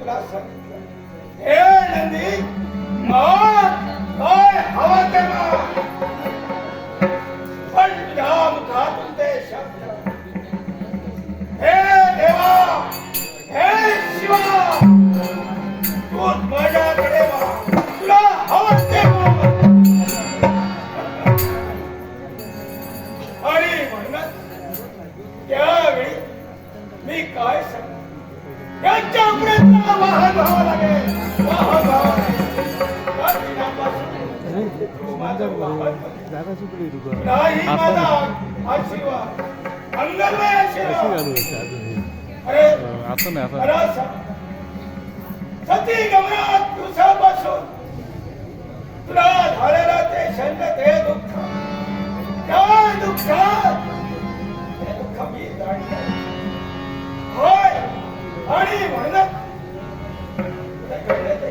तुला सांगितलं हे नंदी काय हवा ते पण तुझ्या मुखातून ते शब्द. हे देवा हे शिवा तू माझ्याकडे तुला आणि त्यावेळी मी काय सांगू? यांच्या पुढे वाहन व्हावं लागेल. वाहन व्हावं नाही माझा आशीर्वाद. कशी आशीर्वाद. सती गमनात तुला झालेलं ते शंक ते दुःख त्या दुःखात आणि म्हणूनच तुला कळलं ते